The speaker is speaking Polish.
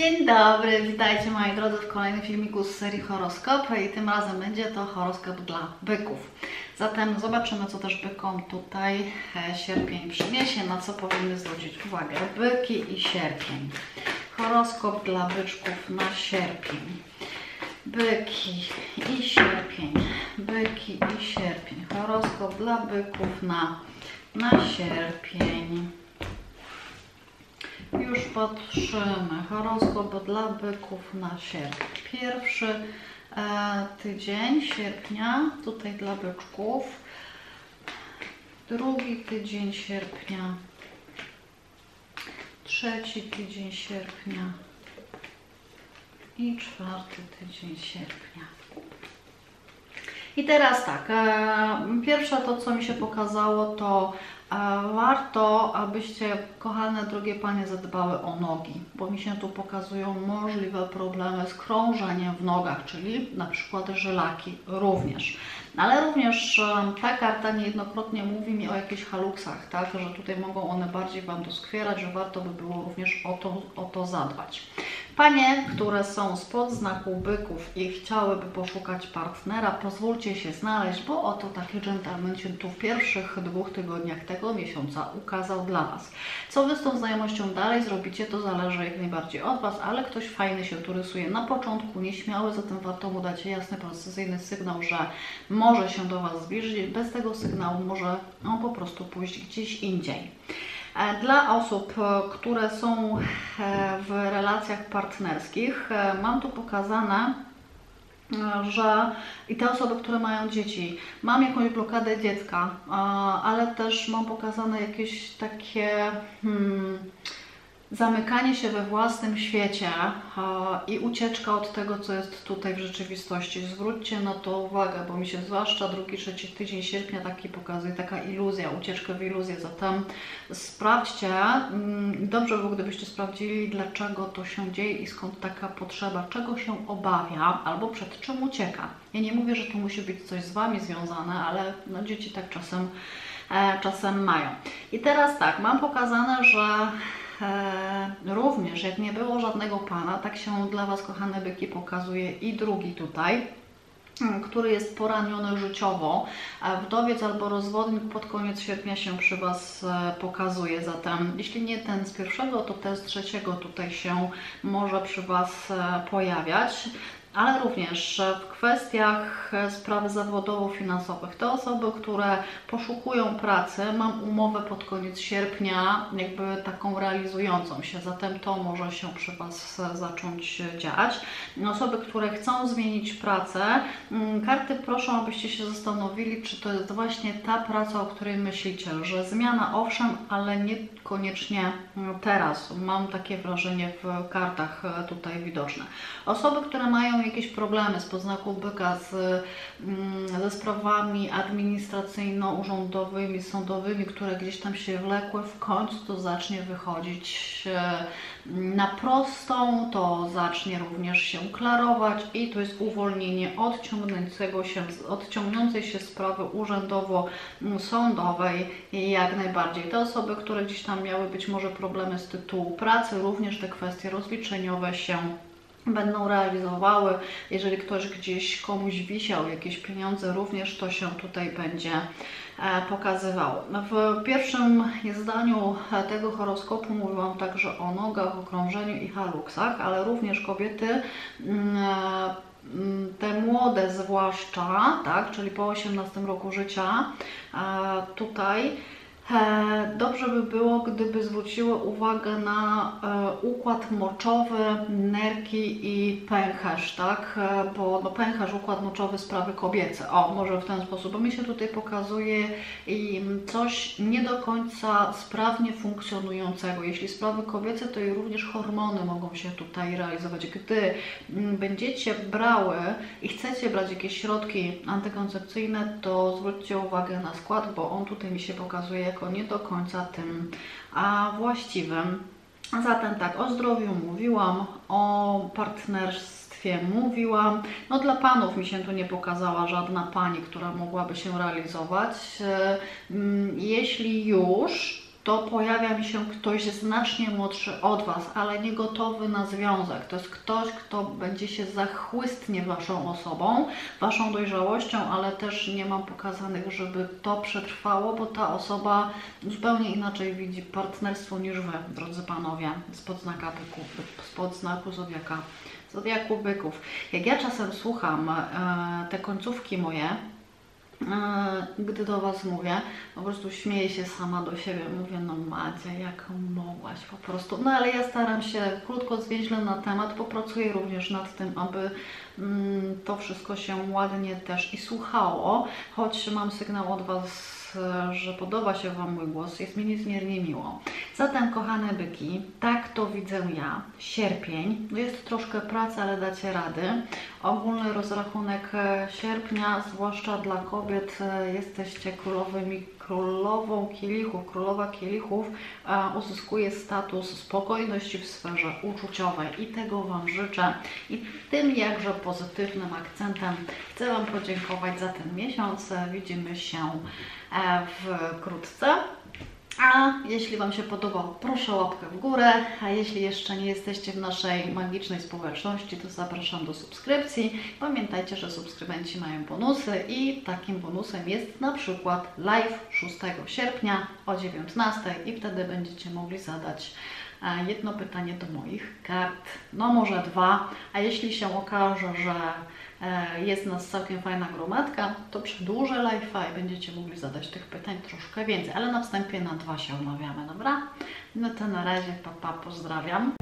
Dzień dobry, witajcie moi drodzy w kolejnym filmiku z serii horoskopy i tym razem będzie to horoskop dla byków. Zatem zobaczymy, co też bykom tutaj e, sierpień przyniesie, na co powinny zwrócić uwagę byki i sierpień. Horoskop dla byczków na sierpień. Byki i sierpień, byki i sierpień. Horoskop dla byków na, na sierpień. Już patrzymy. Horoskop dla byków na sierpień. Pierwszy e, tydzień sierpnia, tutaj dla byczków. Drugi tydzień sierpnia. Trzeci tydzień sierpnia. I czwarty tydzień sierpnia. I teraz tak, e, pierwsze to, co mi się pokazało, to e, warto, abyście, kochane drogie panie, zadbały o nogi, bo mi się tu pokazują możliwe problemy z krążeniem w nogach, czyli na przykład żylaki również. Ale również e, ta karta niejednokrotnie mówi mi o jakichś haluksach, tak, że tutaj mogą one bardziej Wam doskwierać, że warto by było również o to, o to zadbać. Panie, które są spod znaku byków i chciałyby poszukać partnera, pozwólcie się znaleźć, bo oto taki dżentelmen się tu w pierwszych dwóch tygodniach tego miesiąca ukazał dla Was. Co Wy z tą znajomością dalej zrobicie, to zależy jak najbardziej od Was, ale ktoś fajny się tu rysuje na początku, nieśmiały, zatem warto mu dać jasny, precyzyjny sygnał, że może się do Was zbliżyć. Bez tego sygnału może on po prostu pójść gdzieś indziej. E, dla osób, e, które są e, w relacjach partnerskich, mam tu pokazane, że i te osoby, które mają dzieci, mam jakąś blokadę dziecka, ale też mam pokazane jakieś takie. Hmm, zamykanie się we własnym świecie i ucieczka od tego, co jest tutaj w rzeczywistości. Zwróćcie na to uwagę, bo mi się zwłaszcza drugi, trzeci tydzień sierpnia taki pokazuje, taka iluzja, ucieczka w iluzję. Zatem sprawdźcie, mm, dobrze by było, gdybyście sprawdzili, dlaczego to się dzieje i skąd taka potrzeba, czego się obawia albo przed czym ucieka. Ja nie mówię, że to musi być coś z Wami związane, ale no, dzieci tak czasem, e, czasem mają. I teraz tak, mam pokazane, że również, jak nie było żadnego pana, tak się dla Was, kochane byki, pokazuje i drugi tutaj mm, który jest poraniony życiowo. Wdowiec albo rozwodnik pod koniec sierpnia się przy Was e, pokazuje. Zatem, jeśli nie ten z pierwszego, to ten z trzeciego tutaj się może przy Was e, pojawiać ale również w kwestiach spraw zawodowo-finansowych. Te osoby, które poszukują pracy, mam umowę pod koniec sierpnia, jakby taką realizującą się, zatem to może się przy Was zacząć dziać. Osoby, które chcą zmienić pracę, mm, karty proszą, abyście się zastanowili, czy to jest właśnie ta praca, o której myślicie, że zmiana owszem, ale niekoniecznie teraz. Mam takie wrażenie w kartach tutaj widoczne. Osoby, które mają jakieś problemy z poznaku byka, z, mm, ze sprawami administracyjno-urzędowymi, sądowymi, które gdzieś tam się wlekły, w końcu to zacznie wychodzić na prostą, to zacznie również się klarować i to jest uwolnienie odciągnięcego się, odciągnącej się sprawy urzędowo-sądowej jak najbardziej. Te osoby, które gdzieś tam miały być może problemy z tytułu pracy, również te kwestie rozliczeniowe się będą realizowały. Jeżeli ktoś gdzieś komuś wisiał jakieś pieniądze, również to się tutaj będzie e, pokazywało. W pierwszym zdaniu tego horoskopu mówiłam także o nogach, okrążeniu i haluksach, ale również kobiety mm, e, te młode zwłaszcza, tak, czyli po 18 roku życia, e, tutaj E, dobrze by było, gdyby zwróciły uwagę na e, układ moczowy, nerki i pęcherz, tak? E, bo no, pęcherz, układ moczowy, sprawy kobiece. O, może w ten sposób, bo mi się tutaj pokazuje coś nie do końca sprawnie funkcjonującego. Jeśli sprawy kobiece, to i również hormony mogą się tutaj realizować. Gdy będziecie brały i chcecie brać jakieś środki antykoncepcyjne, to zwróćcie uwagę na skład, bo on tutaj mi się pokazuje jako nie do końca tym a właściwym. Zatem tak, o zdrowiu mówiłam, o partnerstwie mówiłam. No dla panów mi się tu nie pokazała żadna pani, która mogłaby się realizować. E, mm, jeśli już, to pojawia mi się ktoś znacznie młodszy od Was, ale nie gotowy na związek. To jest ktoś, kto będzie się zachłystnie Waszą osobą, Waszą dojrzałością, ale też nie mam pokazanych, żeby to przetrwało, bo ta osoba zupełnie inaczej widzi partnerstwo niż Wy, drodzy Panowie, spod znaka byku, spod znaku Zodiaka. Zodiaku byków. Jak ja czasem słucham e, te końcówki moje, gdy do Was mówię, po prostu śmieję się sama do siebie, mówię, no Madzia, jak mogłaś? Po prostu. No ale ja staram się krótko, zwięźle na temat, popracuję również nad tym, aby mm, to wszystko się ładnie też i słuchało, choć mam sygnał od Was, e, że podoba się Wam mój głos, jest mi niezmiernie miło. Zatem, kochane byki, tak to widzę ja. Sierpień, no jest troszkę pracy, ale dacie rady. Ogólny rozrachunek e, sierpnia, zwłaszcza dla kobiet, e, jesteście królowymi, królową kielichów, królowa kielichów e, uzyskuje status spokojności w sferze uczuciowej i tego Wam życzę. I tym jakże pozytywnym akcentem chcę Wam podziękować za ten miesiąc. Widzimy się e, wkrótce. A jeśli Wam się podobał, proszę łapkę w górę. A jeśli jeszcze nie jesteście w naszej magicznej społeczności, to zapraszam do subskrypcji. Pamiętajcie, że subskrybenci mają bonusy i takim bonusem jest na przykład live 6 sierpnia o 19 i wtedy będziecie mogli zadać jedno pytanie do moich kart, no może dwa, a jeśli się okaże, że e, jest nas całkiem fajna gromadka, to przedłużę live'a i będziecie mogli zadać tych pytań troszkę więcej, ale na wstępie na dwa się umawiamy, dobra? No to na razie, papa, pozdrawiam.